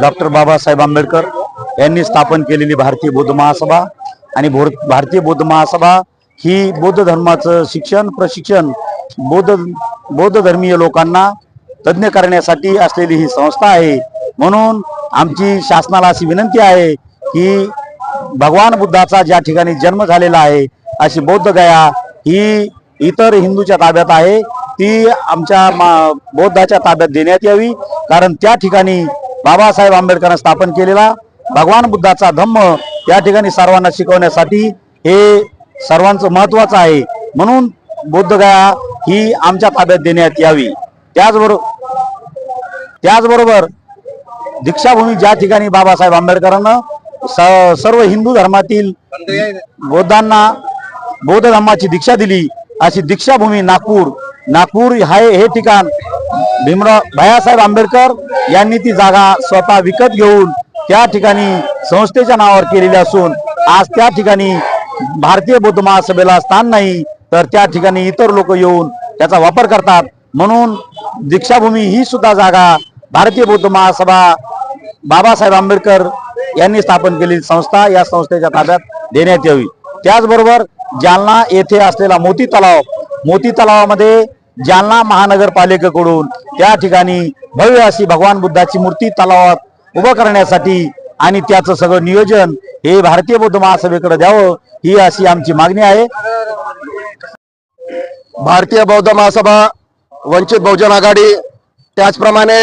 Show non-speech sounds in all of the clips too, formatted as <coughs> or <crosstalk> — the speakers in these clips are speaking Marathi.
डॉक्टर बाबासाहेब आंबेडकर यांनी स्थापन केलेली भारतीय बौद्ध महासभा आणि भोर- भारतीय बौद्ध महासभा ही बौद्ध धर्माचं शिक्षण प्रशिक्षण बौद्ध बौद्ध धर्मीय लोकांना तज्ज्ञ करण्यासाठी असलेली ही संस्था आहे. म्हणून आमची शासनाला अशी विनंती आहे की भगवान बुद्धाचा ज्या ठिकाणी जन्म झालेला आहे अशी बौद्ध गया ही इतर हिंदूच्या ताब्यात आहे. ती आमच्या मा- बौद्धाच्या ताब्यात देण्यात यावी. कारण त्या ठिकाणी बाबासाहेब आंबेडकरांनी स्थापन केलेला भगवान बुद्धाचा धम्म या ठिकाणी सर्वांना शिकवण्यासाठी हे सर्वांचं महत्वाचं आहे. म्हणून बौद्धगया ही आमच्या ताब्यात देण्यात यावी. त्याचबरोबर त्याचबरोबर दीक्षाभूमी ज्या ठिकाणी बाबासाहेब आंबेडकरांना सर्व हिंदू धर्मातील बौद्धांना बौद्ध धर्माची दीक्षा दिली अशी दीक्षाभूमी नागपूर नागपूर हाय हे ठिकाण भीमराव भैयासाहेब आंबेडकर यांनी ती जागा स्वतः विकत घेऊन त्या ठिकाणी संस्थेच्या नावावर केलेली असून आज त्या ठिकाणी भारतीय बौद्ध महासभेला स्थान नाही तर त्या ठिकाणी इतर लोक येऊन त्याचा वापर करतात. म्हणून दीक्षाभूमी ही सुद्धा जागा भारतीय बौद्ध महासभा बाबासाहेब आंबेडकर यांनी स्थापन केलेली संस्था या संस्थेच्या ताब्यात देण्यात यावी. त्याचबरोबर जालना येथे असलेला मोती तलाव मोती तलावामध्ये जालना महानगरपालिकेकडून त्या ठिकाणी भव्य अशी भगवान बुद्धाची मूर्ती तलावात उभं करण्यासाठी आणि त्याचं सगळं नियोजन हे भारतीय बौद्ध महासभेकडे द्यावं ही अशी आमची मागणी आहे. भारतीय बौद्ध महासभा वंचित बहुजन आघाडी त्याचप्रमाणे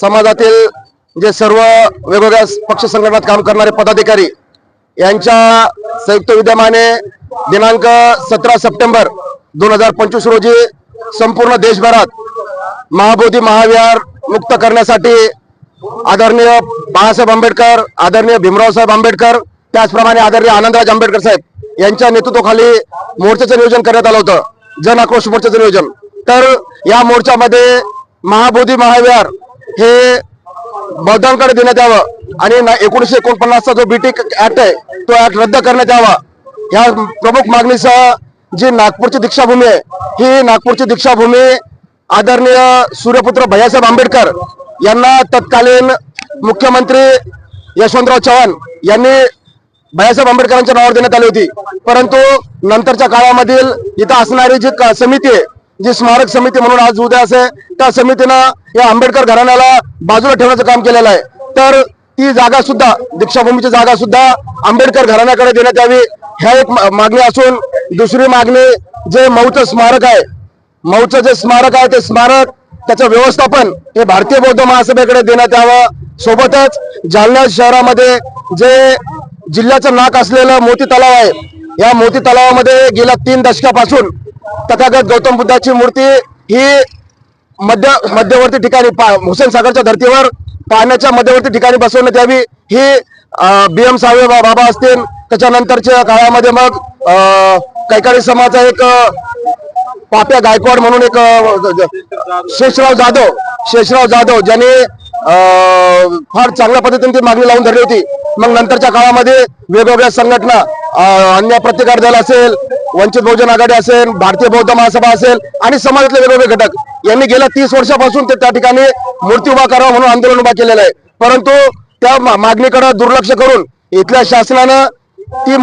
समाजातील जे सर्व वेगवेगळ्या पक्ष संघटनात काम करणारे पदाधिकारी यांच्या संयुक्त विद्यमाने दिनांक सतरा सप्टेंबर दोन हजार पंचवीस रोजी संपूर्ण देशभरात महाबोधी महाविहार मुक्त करण्यासाठी आदरणीय बाळासाहेब आंबेडकर आदरणीय भीमराव साहेब आंबेडकर त्याचप्रमाणे आदरणीय आनंदराज आंबेडकर साहेब यांच्या नेतृत्वाखाली मोर्चाचं नियोजन करण्यात आलं होतं. जन आक्रोश मोर्चाचं नियोजन. तर या मोर्चामध्ये महाबोधी महाविहार हे बौद्धांकडे देण्यात यावं आणि ना- एकोणीशे एकोणपन्नासचा जो बीटी ऍक्ट आहे तो ऍक्ट रद्द करण्यात यावा. या प्रमुख मागणीसह जी नागपूरची दीक्षाभूमी आहे ही नागपूरची दीक्षाभूमी आदरणीय सूर्यपुत्र भैयासाहेब आंबेडकर यांना तत्कालीन मुख्यमंत्री यशवंतराव चव्हाण यांनी भैयासाहेब आंबेडकरांच्या नावावर देण्यात आली होती. परंतु नंतरच्या काळामधील इथं असणारी जी समिती आहे जी स्मारक समिती म्हणून आज उद्या असे त्या समितीनं या आंबेडकर घराण्याला बाजूला ठेवण्याचं काम केलेलं आहे. तर ती जागा सुद्धा दीक्षाभूमीची जागा सुद्धा आंबेडकर घराण्याकडे देण्यात यावी ह्या एक मा- मागणी असून दुसरी मागणी जे मऊचं स्मारक आहे मऊचं जे स्मारक आहे ते स्मारक त्याचं व्यवस्थापन हे भारतीय बौद्ध महासभेकडे देण्यात यावं. सोबतच जालना शहरामध्ये जे जिल्ह्याचं नाक असलेलं मोती तलाव आहे या मोती तलावामध्ये गेल्या तीन दशकापासून तथागत गौतम बुद्धाची मूर्ती ही मध्य मध्यवर्ती ठिकाणी पा- हुसेन सागरच्या धर्तीवर पाण्याच्या मध्यवर्ती ठिकाणी बसवण्यात यावी. ही बी एम सावे बाबा असतील. त्याच्यानंतरच्या काळामध्ये मग कैकाडी समाजाचा एक पाप्या गायकवाड म्हणून एक शेषराव जाधव शेषराव जाधव ज्यांनी फार चांगल्या पद्धतीने ती मागणी लावून धरली होती. मग नंतरच्या काळामध्ये वेगवेगळ्या संघटना अन्य प्रतिकार दल असेल वंचित बहुजन आघाडी असेल भारतीय बौद्ध महासभा असेल आणि समाजातले वेगवेगळे घटक यांनी गेल्या तीस वर्षापासून ते त्या ठिकाणी मूर्ती उभा करावा म्हणून आंदोलन उभा केलेलं आहे. परंतु त्या मागणीकडे दुर्लक्ष करून इथल्या शासनानं ती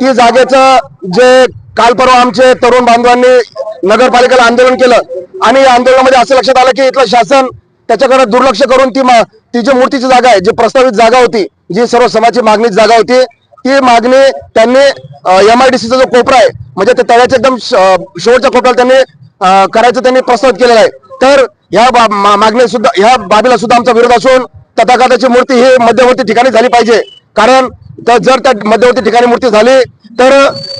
ती जागेचं जे काल परवा आमचे तरुण बांधवांनी नगरपालिकेला आंदोलन केलं आणि या आंदोलनामध्ये असं लक्षात आलं की इथलं शासन त्याच्याकडे दुर्लक्ष करून ती ती जी मूर्तीची जागा आहे जी प्रस्तावित जागा होती जी सर्व समाजाची मागणीची जागा होती ती मागणी त्यांनी एम आय डी सीचा जो कोपरा आहे म्हणजे ते तळ्याच्या एकदम शेवटच्या कोपऱ्याला त्यांनी करायचं त्यांनी प्रस्ताव केलेलं आहे. तर या बा- मा- मागणी सुद्धा ह्या बाबीला सुद्धा आमचा विरोध असून तथागताची मूर्ती ही मध्यवर्ती ठिकाणी झाली पाहिजे. कारण तर जर त्या मध्यवर्ती ठिकाणी मूर्ती झाली तर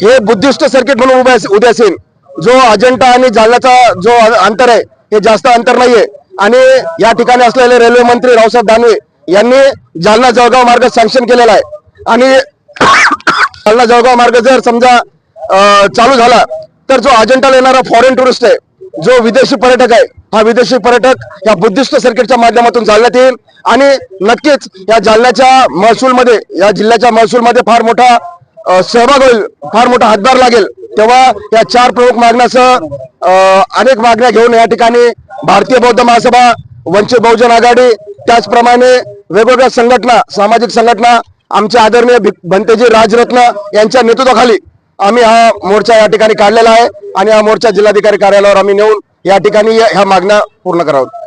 हे बुद्धिस्ट सर्किट म्हणून उभे असे- उभे असेल. जो अजंठा आणि जालन्याचा जो अंतर आहे हे जास्त अंतर नाहीये. आणि या ठिकाणी असलेले रेल्वे मंत्री रावसाहेब दानवे यांनी जालना जळगाव मार्ग सँक्शन केलेला आहे. आणि <coughs> जालना जळगाव मार्ग जर समजा चालू झाला तर जो अजंठाला येणारा फॉरेन टुरिस्ट आहे जो विदेशी पर्यटक आहे हा विदेशी पर्यटक या बुद्धिस्ट सर्किटच्या माध्यमातून जालन्यात येईल. आणि नक्कीच या जालन्याच्या महसूलमध्ये या जिल्ह्याच्या महसूलमध्ये फार मोठा सहभाग होईल फार मोठा हातभार लागेल. तेव्हा या चार प्रमुख मागण्यासह अनेक मागण्या घेऊन या ठिकाणी भारतीय बौद्ध महासभा वंचित बहुजन आघाडी त्याचप्रमाणे वेगवेगळ्या संघटना सामाजिक संघटना आमचे आदरणीय भंतेजी राजरत्न यांच्या नेतृत्वाखाली आम्ही हा मोर्चा या ठिकाणी काढलेला आहे आणि हा मोर्चा जिल्हाधिकारी कार्यालयावर आम्ही नेऊन या ठिकाणी ह्या मागण्या पूर्ण करावं